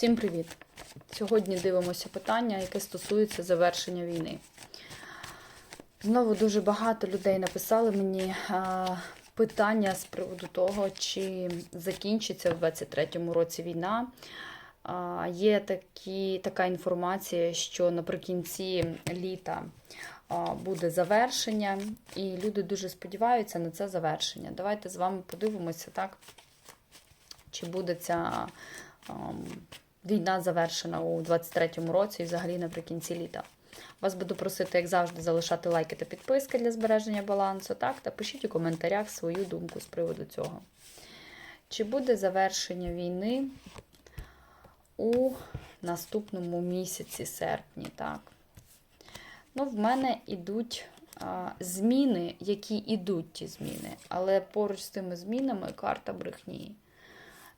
Всім привіт! Сьогодні дивимося питання, яке стосується завершення війни. Знову дуже багато людей написали мені питання з приводу того, чи закінчиться в 23-му році війна. Є такі, така інформація, що наприкінці літа буде завершення, і люди дуже сподіваються на це завершення. Давайте з вами подивимося, так, чи буде ця ам, війна завершена у 23-му році і взагалі наприкінці літа. Вас буду просити, як завжди, залишати лайки та підписки для збереження балансу, так, та пишіть у коментарях свою думку з приводу цього. Чи буде завершення війни у наступному місяці серпні, так? Ну, в мене йдуть а, зміни, які йдуть ті зміни, але поруч з тими змінами карта брехні.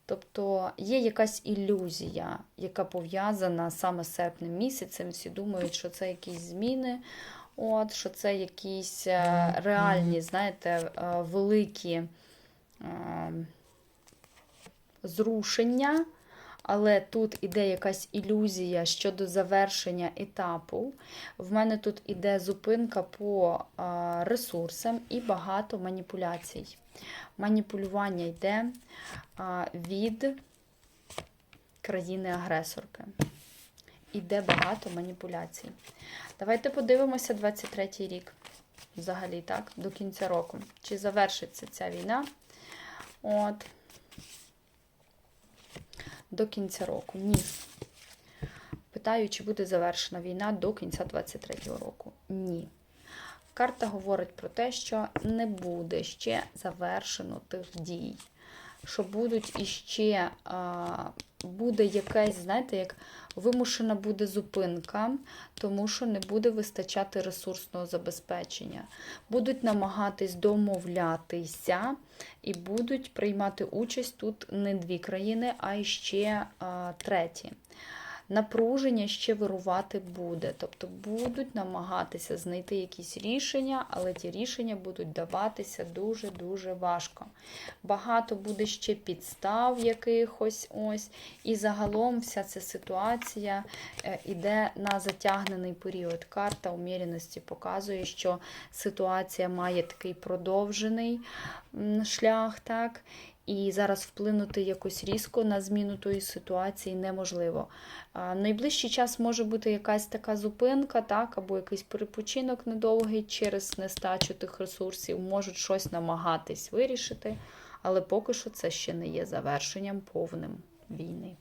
Тобто є якась ілюзія, яка пов'язана саме з серпнем місяцем. Всі думають, що це якісь зміни, от, що це якісь е, реальні, знаєте, е, великі е, зрушення. Але тут іде якась ілюзія щодо завершення етапу. В мене тут іде зупинка по ресурсам і багато маніпуляцій. Маніпулювання йде від країни-агресорки. Іде багато маніпуляцій. Давайте подивимося 23-й рік. Взагалі, так, до кінця року. Чи завершиться ця війна? От до кінця року. Ні. Питаю, чи буде завершена війна до кінця 23-го року. Ні. Карта говорить про те, що не буде ще завершено тих дій. Що будуть іще а, буде якась, знаєте, як вимушена буде зупинка, тому що не буде вистачати ресурсного забезпечення. Будуть намагатись домовлятися і будуть приймати участь тут не дві країни, а ще а, треті. Напруження ще вирувати буде, тобто будуть намагатися знайти якісь рішення, але ті рішення будуть даватися дуже-дуже важко. Багато буде ще підстав якихось ось. І загалом вся ця ситуація йде на затягнений період. Карта уміряності показує, що ситуація має такий продовжений шлях. так, і зараз вплинути якось різко на зміну тої ситуації неможливо. Найближчий час може бути якась така зупинка, так, або якийсь перепочинок недовгий через нестачу тих ресурсів, можуть щось намагатись вирішити, але поки що це ще не є завершенням повним війни.